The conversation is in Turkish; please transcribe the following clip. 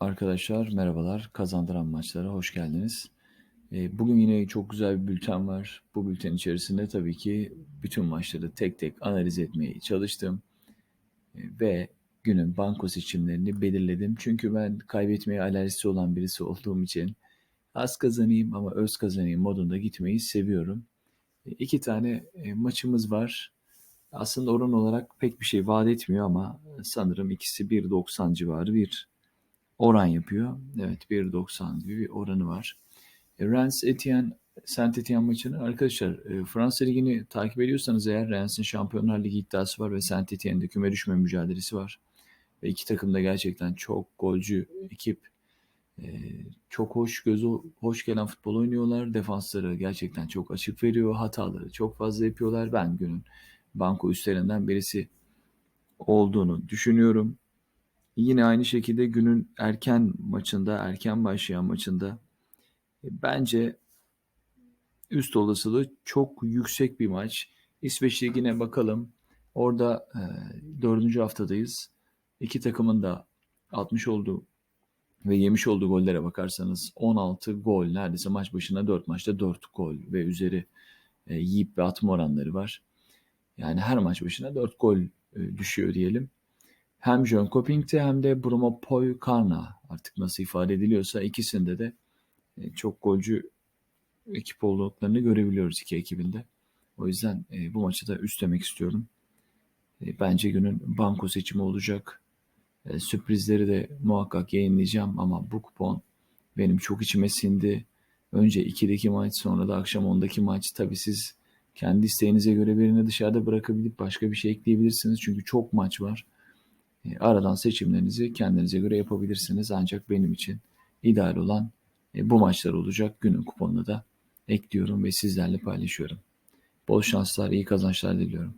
Arkadaşlar merhabalar. Kazandıran maçlara hoş geldiniz. Ee, Bugün yine çok güzel bir bülten var. Bu bülten içerisinde tabii ki bütün maçları tek tek analiz etmeye çalıştım. Ee, Ve günün banko seçimlerini belirledim. Çünkü ben kaybetmeye alerjisi olan birisi olduğum için az kazanayım ama öz kazanayım modunda gitmeyi seviyorum. E, İki tane e, maçımız var. Aslında oran olarak pek bir şey vaat etmiyor ama sanırım ikisi 1.90 civarı bir oran yapıyor. Evet 1.90 gibi bir oranı var. E, Rennes Etienne Saint Etienne maçını arkadaşlar e, Fransa Ligi'ni takip ediyorsanız eğer Rennes'in Şampiyonlar Ligi iddiası var ve Saint Etienne'de küme düşme mücadelesi var. Ve iki takım da gerçekten çok golcü ekip. E, çok hoş gözü hoş gelen futbol oynuyorlar. Defansları gerçekten çok açık veriyor. Hataları çok fazla yapıyorlar. Ben günün banko üstlerinden birisi olduğunu düşünüyorum. Yine aynı şekilde günün erken maçında, erken başlayan maçında e, bence üst olasılığı çok yüksek bir maç. İsveç Ligi'ne bakalım. Orada e, dördüncü haftadayız. İki takımın da atmış olduğu ve yemiş olduğu gollere bakarsanız 16 gol neredeyse maç başına 4 maçta 4 gol ve üzeri e, yiyip ve atma oranları var. Yani her maç başına 4 gol e, düşüyor diyelim. Hem Jönköping'de hem de Bromo Poykarna artık nasıl ifade ediliyorsa ikisinde de e, çok golcü ekip olduklarını görebiliyoruz iki ekibinde. O yüzden e, bu maçı da üstlemek istiyorum. E, bence günün banko seçimi olacak. Sürprizleri de muhakkak yayınlayacağım ama bu kupon benim çok içime sindi. Önce 2'deki maç sonra da akşam 10'daki maç. Tabii siz kendi isteğinize göre birini dışarıda bırakabilip başka bir şey ekleyebilirsiniz. Çünkü çok maç var. E, aradan seçimlerinizi kendinize göre yapabilirsiniz. Ancak benim için ideal olan e, bu maçlar olacak. Günün kuponunu da ekliyorum ve sizlerle paylaşıyorum. Bol şanslar, iyi kazançlar diliyorum.